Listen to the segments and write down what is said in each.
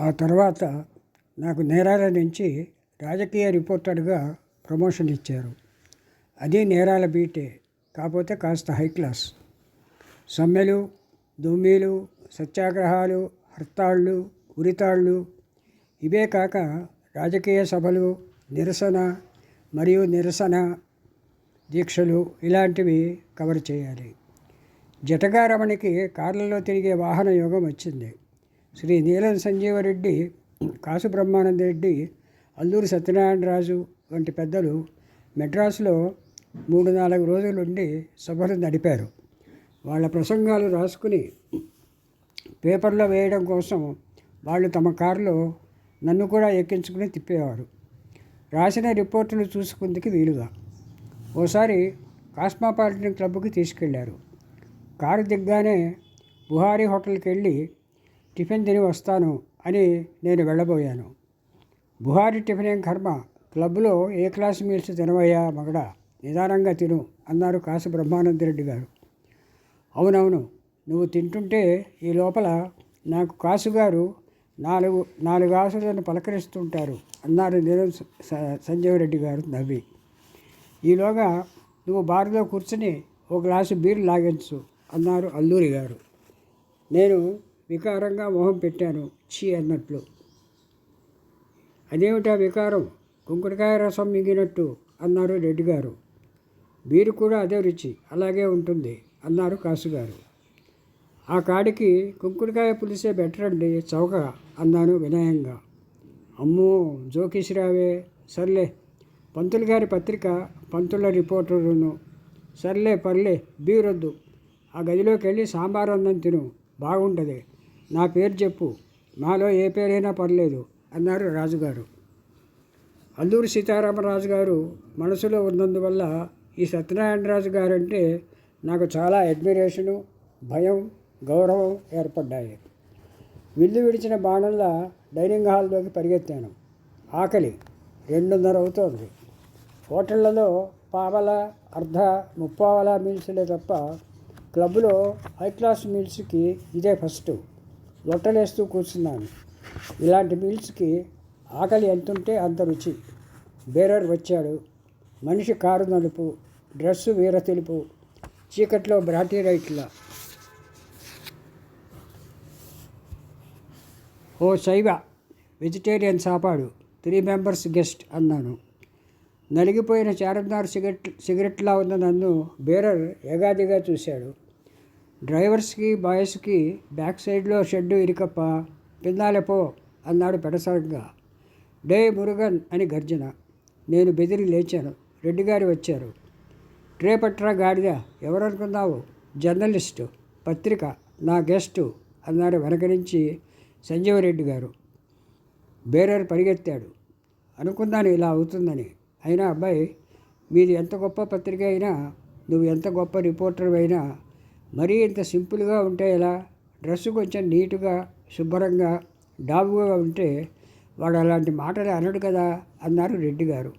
ఆ తర్వాత నాకు నేరాల నుంచి రాజకీయ రిపోర్టర్గా ప్రమోషన్ ఇచ్చారు. అది నేరాల బీటే కాకపోతే కాస్త హై క్లాస్. సమ్మెలు దుమ్మీలు సత్యాగ్రహాలు హర్తాళ్ళు ఉరితాళ్ళు ఇవే కాక రాజకీయ సభలు నిరసన మరియు నిరసన దీక్షలు ఇలాంటివి కవర్ చేయాలి. జటగారమణికి కార్లలో తిరిగే వాహన యోగం వచ్చింది. శ్రీ నీలం సంజీవరెడ్డి కాసు బ్రహ్మానంద రెడ్డి అల్లూరి సత్యనారాయణరాజు వంటి పెద్దలు మెడ్రాసులో మూడు నాలుగు రోజులుండి సభలు నడిపారు. వాళ్ళ ప్రసంగాలు రాసుకుని పేపర్లో వేయడం కోసం వాళ్ళు తమ కారులో నన్ను కూడా ఎక్కించుకుని తిప్పేవారు. రాసిన రిపోర్టులు చూసుకుందుకు వీలుగా. ఓసారి కాస్మాపాలిటన్ క్లబ్కి తీసుకెళ్ళారు. కారు దిగ్గానే బుహారీ హోటల్కి వెళ్ళి టిఫిన్ తిని వస్తాను అని నేను వెళ్ళబోయాను. బుహారీ టిఫిన్ ఏం కర్మ? క్లబ్లో ఏ క్లాస్ మీల్స్ తినవయ్యా మగడా? నిదానంగా తిను అన్నారు కాసు బ్రహ్మానందరెడ్డి గారు. అవునవును నువ్వు తింటుంటే ఈ లోపల నాకు కాసుగారు నాలుగు నాలుగు ఆసులను పలకరిస్తుంటారు అన్నారు నీలం సంజీవరెడ్డి గారు నవ్వి. ఈలోగా నువ్వు బారులో కూర్చుని ఒక గ్లాసు బీర్ లాగించు అన్నారు అల్లూరి గారు. నేను వికారంగా మొహం పెట్టాను. చీ అన్నట్లు. అదేమిటా వికారం? కుంకుడుకాయ రసం మింగినట్టు అన్నారు రెడ్డి గారు బీరు కూడా అదే రుచి అలాగే ఉంటుంది అన్నారు కాసుగారు. ఆ కాడికి కుంకుడుకాయ పులిసే బెటర్ అండి చౌక అన్నాను వినయంగా. అమ్మో జోకిసిరావే. సర్లే పంతులు గారి పత్రిక పంతుల రిపోర్టరును సర్లే పర్లే బీరొద్దు. ఆ గదిలోకి వెళ్ళి సాంబార్ అన్నం తిను బాగుంటుంది. నా పేరు చెప్పు. మాలో ఏ పేరైనా పర్లేదు అన్నారు రాజుగారు. అల్లూరి సీతారామరాజు గారు మనసులో ఉన్నందువల్ల ఈ సత్యనారాయణ రాజు గారంటే నాకు చాలా అడ్మిరేషను భయం గౌరవం ఏర్పడ్డాయి. విల్లు విడిచిన బాణంలా డైనింగ్ హాల్లోకి పరిగెత్తాను. ఆకలి రెండున్నర అవుతోంది హోటళ్ళలో పావల అర్ధ ముప్పావల మీల్స్లే తప్ప క్లబ్లో హై క్లాస్ మీల్స్కి ఇదే ఫస్ట్. లొట్టలేస్తూ కూర్చున్నాను. ఇలాంటి మీల్స్కి ఆకలి ఎంతుంటే అంత రుచి. బేరర్ వచ్చాడు. మనిషి కారు నలుపు డ్రెస్సు వీర తెలుపు చీకట్లో బ్రాటీ రైట్ల. ఓ శైవ వెజిటేరియన్ సాపాడు త్రీ మెంబర్స్ గెస్ట్ అన్నాను. నలిగిపోయిన చారందార్ సిగరెట్ సిగరెట్లా ఉన్న నన్ను బేరర్ ఏగాదిగా చూశాడు. డ్రైవర్స్కి బాయ్స్కి బ్యాక్ సైడ్లో షెడ్డు ఇరికప్ప పిన్నాలెపో అన్నాడు పెడసంగా డే మురుగన్ అని గర్జన. నేను బెదిరి లేచాను. రెడ్డి గారు వచ్చారు. ట్రే పట్రా గాడిద. ఎవరనుకున్నావు? జర్నలిస్టు. పత్రిక. నా గెస్టు అన్నారు వెనక నుంచి సంజీవరెడ్డి గారు. బేరర్ పరిగెత్తాడు. అనుకున్నాను ఇలా అవుతుందని. అయినా అబ్బాయి మీది ఎంత గొప్ప పత్రిక అయినా నువ్వు ఎంత గొప్ప రిపోర్టర్ అయినా మరీ ఇంత సింపుల్గా ఉంటే ఎలా? డ్రెస్సు కొంచెం నీట్గా శుభ్రంగా డాబుగా ఉంటే వాడు అలాంటి మాటలు అనడు కదా? అన్నారు రెడ్డి గారు.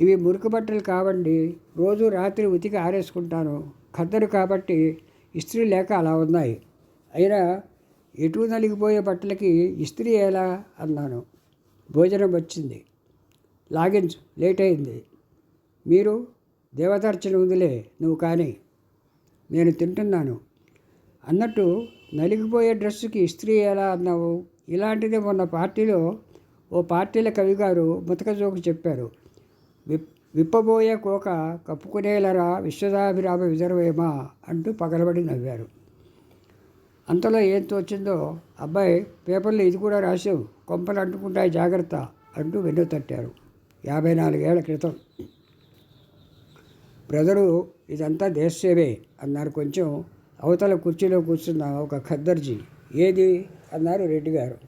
ఇవి మురికి బట్టలు కావండి. రోజు రాత్రి ఉతికి ఆరేసుకుంటాను. ఖద్దరు కాబట్టి ఇస్త్రీ లేక అలా ఉన్నాయి. అయినా ఎటు నలిగిపోయే బట్టలకి ఇస్త్రీ ఎలా? అన్నాను. భోజనం వచ్చింది. లాగించు. లేట్ అయింది. మీరు దేవదర్శనం ఉందిలే. నువ్వు కానీ నేను తింటున్నాను. అన్నట్టు నలిగిపోయే డ్రెస్సుకి ఇస్త్రీ ఎలా అన్నావు? ఇలాంటిది మొన్న పార్టీలో ఓ పార్టీల కవి గారు ముతక జోకు చెప్పారు. విప్ విప్పబోయే కోక కప్పుకునేలరా విశ్వదాభిరామ విజరవేమా అంటూ పగలబడి నవ్వారు. అంతలో ఏం తోచిందో అబ్బాయి పేపర్లో ఇది కూడా రాసావు కొంపలు అంటుకుంటాయి జాగ్రత్త అంటూ వెన్ను తట్టారు. యాభై నాలుగేళ్ళ క్రితం. బ్రదరు ఇదంతా దేశసేవే అన్నారు కొంచెం అవతల కుర్చీలో కూర్చున్న ఒక ఖద్దర్జీ. ఏది? అన్నారు రెడ్డి గారు.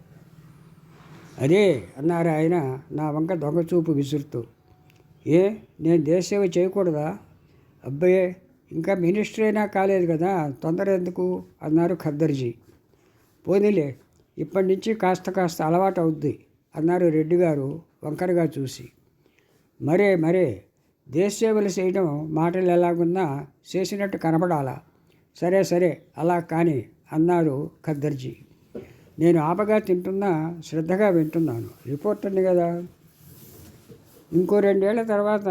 అదే అన్నారు ఆయన నా వంక దొంగచూపు విసురుతూ. ఏ నేను దేశసేవ చేయకూడదా? అబ్బాయే ఇంకా మినిస్టర్ అయినా కాలేదు కదా తొందర ఎందుకు? అన్నారు ఖద్దర్జీ. పోనీలే ఇప్పటి నుంచి కాస్త కాస్త అలవాటు అవుద్ది అన్నారు రెడ్డి గారు వంకరగా చూసి. మరే మరే దేశ సేవలు చేయడం మాటలు ఎలాగున్నా చేసినట్టు కనపడాలా సరే సరే అలా కానీ అన్నారు ఖద్దర్జీ. నేను ఆపగా తింటున్నా శ్రద్ధగా వింటున్నాను. రిపోర్టర్ని కదా? ఇంకో రెండేళ్ళ తర్వాత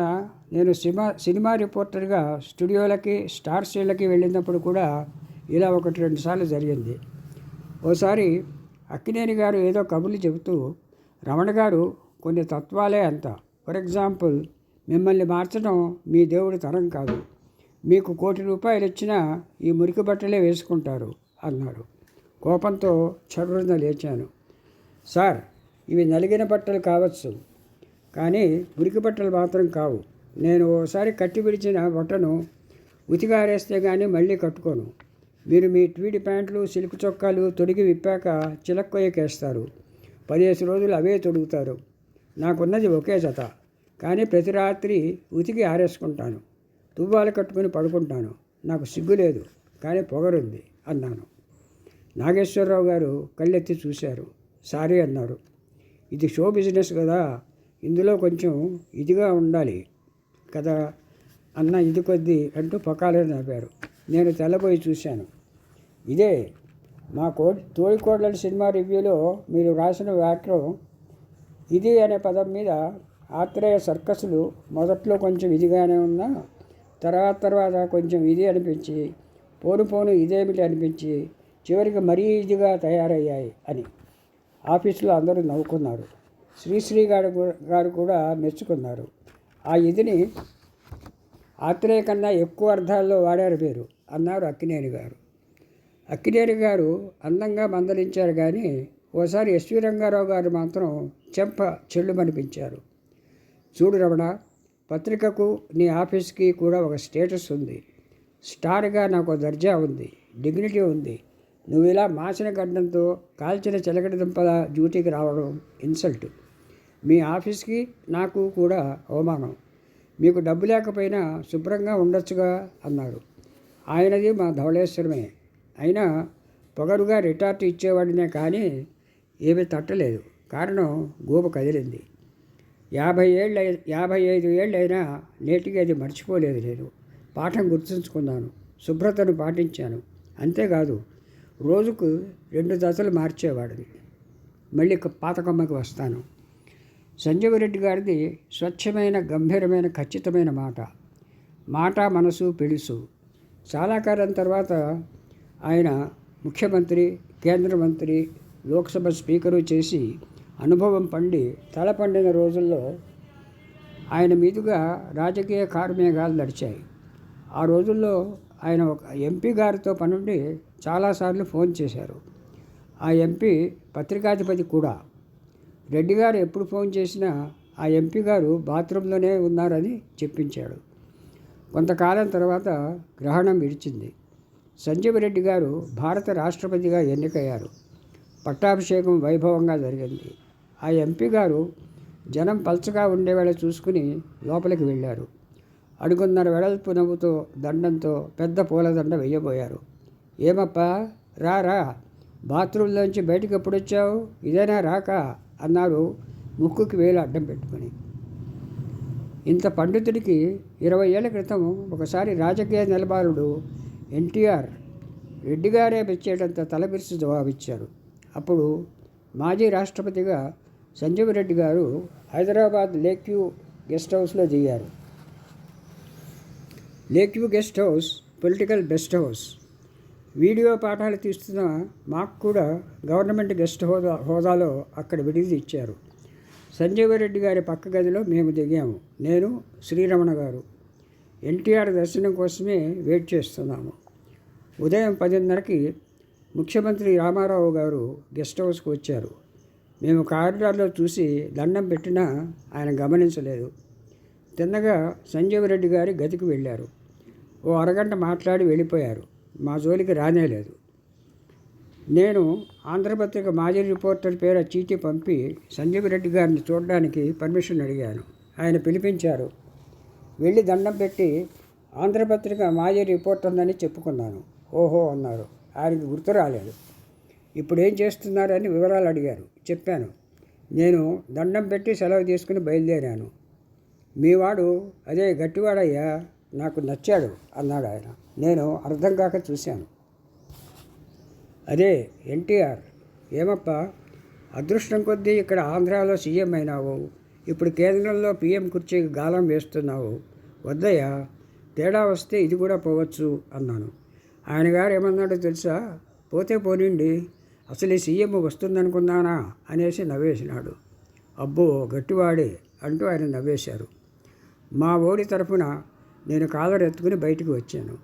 నేను సినిమా సినిమా రిపోర్టర్గా స్టూడియోలకి స్టార్ స్టార్స్లకి వెళ్ళినప్పుడు కూడా ఇలా ఒకటి రెండు సార్లు జరిగింది. ఓసారి అక్కినేని గారు ఏదో కబుర్లు చెబుతూ రమణ గారు కొన్ని తత్వాలే అంత. ఫర్ ఎగ్జాంపుల్ మిమ్మల్ని మార్చడం మీ దేవుడి తరం కాదు. మీకు కోటి రూపాయలు ఇచ్చినా ఈ మురికి బట్టలే వేసుకుంటారు అన్నాడు. కోపంతో చర్రున లేచాను. సార్ ఇవి నలిగిన బట్టలు కావచ్చు కానీ మురికి బట్టలు మాత్రం కావు. నేను ఓసారి కట్టి విడిచిన బట్టను ఉతిగారేస్తే కానీ మళ్ళీ కట్టుకోను. మీరు మీ ట్వీడి ప్యాంట్లు సిల్క్ చొక్కాలు తొడిగి విప్పాక చిలక్కొయ్యకేస్తారు. పదిహేను రోజులు అవే తొడుగుతారు. నాకున్నది ఒకే జత. కానీ ప్రతి రాత్రి ఉతికి ఆరేసుకుంటాను. తువ్వాలు కట్టుకుని పడుకుంటాను. నాకు సిగ్గు లేదు కానీ పొగరుంది అన్నాను. నాగేశ్వరరావు గారు కళ్ళెత్తి చూశారు. సారీ అన్నారు. ఇది షో బిజినెస్ కదా ఇందులో కొంచెం ఇదిగా ఉండాలి కదా అన్న ఇది కొద్ది అంటూ పకాలే నవ్వారు నేను తెల్లబోయి చూశాను. ఇదే మా కో తోడికోడల సినిమా రివ్యూలో మీరు రాసిన వ్యాఖ్యం ఇది అనే పదం మీద ఆత్రేయ సర్కస్లు మొదట్లో కొంచెం ఇదిగానే ఉన్నా తర్వాత తర్వాత కొంచెం ఇది అనిపించి పోను పోను ఇదేమిటి అనిపించి చివరికి మరీ ఇదిగా తయారయ్యాయి అని ఆఫీసులో అందరూ నవ్వుకున్నారు. శ్రీశ్రీ గారు గారు కూడా మెచ్చుకున్నారు. ఆ ఇదిని ఆత్రేయ కన్నా ఎక్కువ అర్థాల్లో వాడారు మీరు అన్నారు అక్కినేని గారు. అక్కినేని గారు అందంగా మందలించారు కానీ ఓసారి ఎస్వి రంగారావు గారు మాత్రం చెంప చెల్లుమనిపించారు. చూడు రమణ పత్రికకు నీ ఆఫీస్కి కూడా ఒక స్టేటస్ ఉంది. స్టార్గా నాకు దర్జా ఉంది డిగ్నిటీ ఉంది. నువ్వు ఇలా మాసిన గడ్డంతో కాల్చిన చిలకడ దుంపల డ్యూటీకి రావడం ఇన్సల్ట్. మీ ఆఫీస్కి నాకు కూడా అవమానం. మీకు డబ్బు లేకపోయినా శుభ్రంగా ఉండొచ్చుగా అన్నారు. ఆయనది మా ధవళేశ్వరమే. అయినా పొగరుగా రిటార్ట్ ఇచ్చేవాడినే కానీ ఏమీ తట్టలేదు. కారణం గోపు కదిలింది. యాభై ఏళ్ళ యాభై ఐదు ఏళ్ళైనా నేటికి అది మర్చిపోలేదు నేను. పాఠం గుర్తుంచుకున్నాను శుభ్రతను పాటించాను. అంతేకాదు రోజుకు రెండు దశలు మార్చేవాడిని. మళ్ళీ పాత కొమ్మకి వస్తాను. సంజీవరెడ్డి గారిది స్వచ్ఛమైన గంభీరమైన ఖచ్చితమైన మాట. మాట మనసు పిలుసు. చాలా కాలం తర్వాత ఆయన ముఖ్యమంత్రి కేంద్ర మంత్రి లోక్సభ స్పీకరు చేసి అనుభవం పండి తల పండిన రోజుల్లో ఆయన మీదుగా రాజకీయ కార్మేఘాలు నడిచాయి. ఆ రోజుల్లో ఆయన ఒక ఎంపీ గారితో పనుండి చాలాసార్లు ఫోన్ చేశారు. ఆ ఎంపీ పత్రికాధిపతి కూడా. రెడ్డి గారు ఎప్పుడు ఫోన్ చేసినా ఆ ఎంపీ గారు బాత్రూంలోనే ఉన్నారని చెప్పించాడు. కొంతకాలం తర్వాత గ్రహణం విడిచింది. సంజీవ రెడ్డి గారు భారత రాష్ట్రపతిగా ఎన్నికయ్యారు. పట్టాభిషేకం వైభవంగా జరిగింది. ఆ ఎంపీ గారు జనం పలచగా ఉండేవేళ చూసుకుని లోపలికి వెళ్ళారు. అడుగున్నర వెడల్పు నవ్వుతో దండంతో పెద్ద పూలదండ వెయ్యబోయారు ఏమప్పా? రా రా. బాత్రూంలోంచి బయటకు ఎప్పుడు వచ్చావు? ఇదేనా రాక? అన్నారు ముక్కుకి వేలు అడ్డం పెట్టుకొని. ఇంత పండితుడికి ఇరవై ఏళ్ళ క్రితం ఒకసారి రాజకీయ నిలబారుడు ఎన్టీఆర్ రెడ్డి గారే మెచ్చేటంత తలబిరిసి జవాబిచ్చారు. అప్పుడు మాజీ రాష్ట్రపతిగా సంజీవ్ రెడ్డి గారు హైదరాబాద్ లేక్ వ్యూ గెస్ట్ హౌస్లో దిగారు lake view guest house political best house. Video పాఠాలు తీస్తున్న మాకు కూడా గవర్నమెంట్ గెస్ట్ హోదా హోదాలో అక్కడ విడిది ఇచ్చారు. సంజీవ రెడ్డి గారి పక్క గదిలో మేము దిగాము. నేను శ్రీరమణ గారు. ఎన్టీఆర్ దర్శనం కోసమే వెయిట్ చేస్తున్నాము. ఉదయం పదిన్నరకి ముఖ్యమంత్రి రామారావు గారు గెస్ట్ హౌస్కి వచ్చారు. మేము కారిడార్లో చూసి దండం పెట్టినా ఆయన గమనించలేదు. తిన్నగా సంజీవ రెడ్డి గారి గదికి వెళ్ళారు. ఓ అరగంట మాట్లాడి వెళ్ళిపోయారు. మా జోలికి రానేలేదు నేను ఆంధ్రపత్రిక మాజీ రిపోర్టర్ పేర చీటీ పంపి సంజీవ్ రెడ్డి గారిని చూడడానికి పర్మిషన్ అడిగాను. ఆయన పిలిపించారు. వెళ్ళి దండం పెట్టి ఆంధ్రపత్రిక మాజీ రిపోర్టర్నని చెప్పుకున్నాను. ఓహో అన్నారు. ఆయనకి గుర్తు రాలేదు. ఇప్పుడు ఏం చేస్తున్నారని వివరాలు అడిగారు. చెప్పాను. నేను దండం పెట్టి సెలవు తీసుకుని బయలుదేరాను. మీవాడు అదే గట్టివాడయ్యా నాకు నచ్చాడు అన్నాడు ఆయన. నేను అర్థం కాక చూశాను. అదే ఎన్టీఆర్ ఏమప్పా అదృష్టం కొద్దీ ఇక్కడ ఆంధ్రాలో సీఎం అయినావు ఇప్పుడు కేంద్రంలో పీఎం కుర్చీకి గాలం వేస్తున్నావు వద్దయ్యా తేడా వస్తే ఇది కూడా పోవచ్చు అన్నాను. ఆయన గారు ఏమన్నాడో తెలుసా? పోతే పోనిండి అసలు ఈ సీఎం వస్తుందనుకున్నానా అనేసి నవ్వేసినాడు. అబ్బో గట్టివాడే అంటూ ఆయన నవ్వేశారు. మా ఓడి తరఫున నేను కాలర్ ఎత్తుకుని బయటికి వచ్చాను.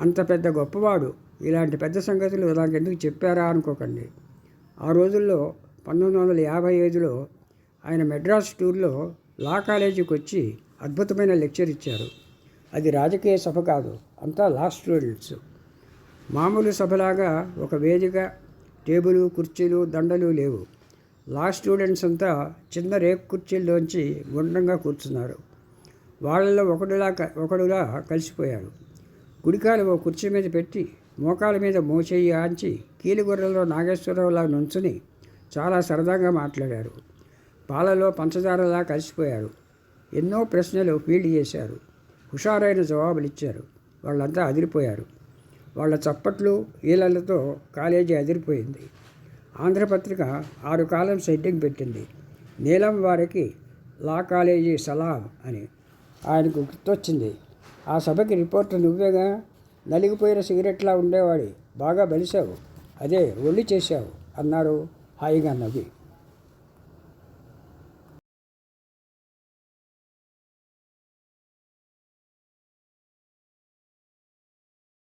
అంత పెద్ద గొప్పవాడు ఇలాంటి పెద్ద సంగతులు నాకెందుకు చెప్పారా అనుకోకండి. ఆ రోజుల్లో పంతొమ్మిది వందల యాభై ఐదులో ఆయన మెడ్రాస్ టూర్లో లా కాలేజీకి వచ్చి అద్భుతమైన లెక్చర్ ఇచ్చారు. అది రాజకీయ సభ కాదు అంతా లా స్టూడెంట్స్. మామూలు సభలాగా ఒక వేదిక టేబుల్ కుర్చీలు దండలు లేవు. లా స్టూడెంట్స్ అంతా చిన్న రేకు కుర్చీల్లోంచి గుండ్రంగా కూర్చున్నారు. వాళ్ళలో ఒకడులా ఒకడులా కలిసిపోయారు. గుడికాలు ఓ కుర్చీ మీద పెట్టి మోకాల మీద మోచేయి ఆంచి కీలుగొర్రెల్లో నాగేశ్వరరావులా నుంచుని చాలా సరదాగా మాట్లాడారు. పాలలో పంచదారలా కలిసిపోయారు. ఎన్నో ప్రశ్నలు ఫీల్డ్ చేశారు. హుషారైన జవాబులు ఇచ్చారు వాళ్ళంతా అదిరిపోయారు. వాళ్ళ చప్పట్లు ఈలలతో కాలేజీ అదిరిపోయింది. ఆంధ్రపత్రిక ఆరు కాలం సెట్టింగ్ పెట్టింది. నీలం వారికి లా కాలేజీ సలాం అని ఆయనకు గుర్తొచ్చింది. ఆ సభకి రిపోర్టర్ నువ్వేగా? నలిగిపోయిన సిగరెట్లా ఉండేవాడి బాగా బలిసావు. అదే ఒళ్ళు చేశావు అన్నారు హాయిగా నవ్వి.